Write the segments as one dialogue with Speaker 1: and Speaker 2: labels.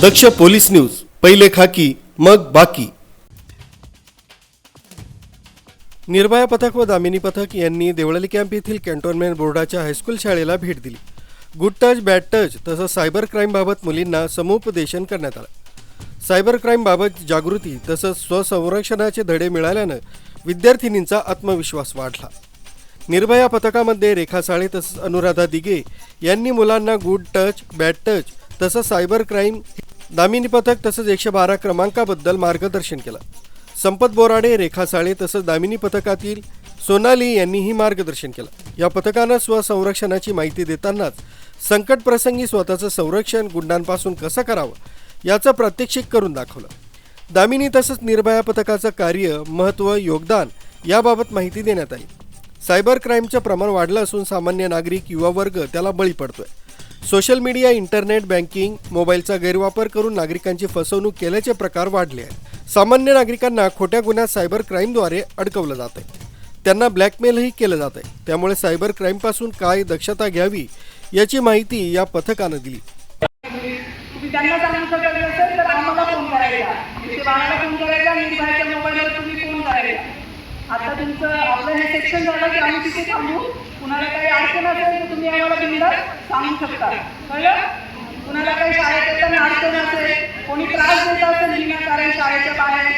Speaker 1: दक्ष police news पहिले खाकी मग बाकी. निर्भया पथक व दामिनी पथक यांनी देवळाली कॅम्प येथील कॅन्टोन्मेंट बोर्डाच्या हायस्कूल शाळेला भेट दिली. गुड टच बॅड टच तसंच सायबर क्राईमबाबत मुलींना समुपदेशन करण्यात आलं. सायबर क्राईमबाबत जागृती तसंच स्वसंरक्षणाचे धडे मिळाल्यानं विद्यार्थिनींचा आत्मविश्वास वाढला. निर्भया पथकामध्ये रेखा साळे तसंच अनुराधा दिगे यांनी मुलांना गुड टच बॅड टच तसंच सायबर क्राईम दामिनी पथक तसंच एकशे बारा क्रमांकाबद्दल मार्गदर्शन केलं. संपत बोराडे रेखा साळे तसंच दामिनी पथकातील सोनाली यांनीही मार्गदर्शन केलं. या पथकानं स्वसंरक्षणाची माहिती देतानाच संकट प्रसंगी स्वतःचं संरक्षण गुंडांपासून कसं करावं याचं प्रात्यक्षिक करून दाखवलं. दामिनी तसंच निर्भया पथकाचं कार्य महत्त्व योगदान याबाबत माहिती देण्यात आली. सायबर क्राईमचं प्रमाण वाढलं असून सामान्य नागरिक युवा वर्ग त्याला बळी पडतोय. सोशल मीडिया इंटरनेट बँकिंग मोबाईलचा गैरवापर करून नागरिकांची फसवणूक केल्याचे प्रकार वाढले आहेत. सामान्य नागरिकांना खोट्या गुन्ह्यात सायबर क्राईमद्वारे अडकवलं जात आहे त्यांना ब्लॅकमेलही केलं जात आहे त्यामुळे सायबर क्राईमपासून काय दक्षता घ्यावी याची माहिती या पथकानं दिली.
Speaker 2: म्हणजे आता तुमचं आपलं हे सेक्शन झालं की आम्ही तिथे थांबू. कुणाला काय अडचण असेल तर तुम्ही आम्हाला बिंदास सांगू शकता. कळलं? कुणाला काही शाळेत येताना अडचण असेल कोणी त्रास देत असेल विनाकारण शाळेच्या बाहेर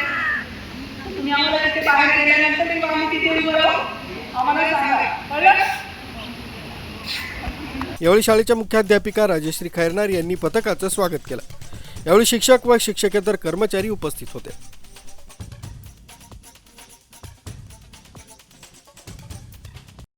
Speaker 2: तुम्ही आम्हाला तिथे बाहेर गेल्यानंतर किंवा आम्ही तिथे उभं राहू. आम्हाला सांगा. कळलं?
Speaker 1: यावेळी शाळेच्या मुख्याध्यापिका राजश्री खैरनार यांनी पथकाचं स्वागत केलं. यावेळी शिक्षक व शिक्षकेतर कर्मचारी उपस्थित होते.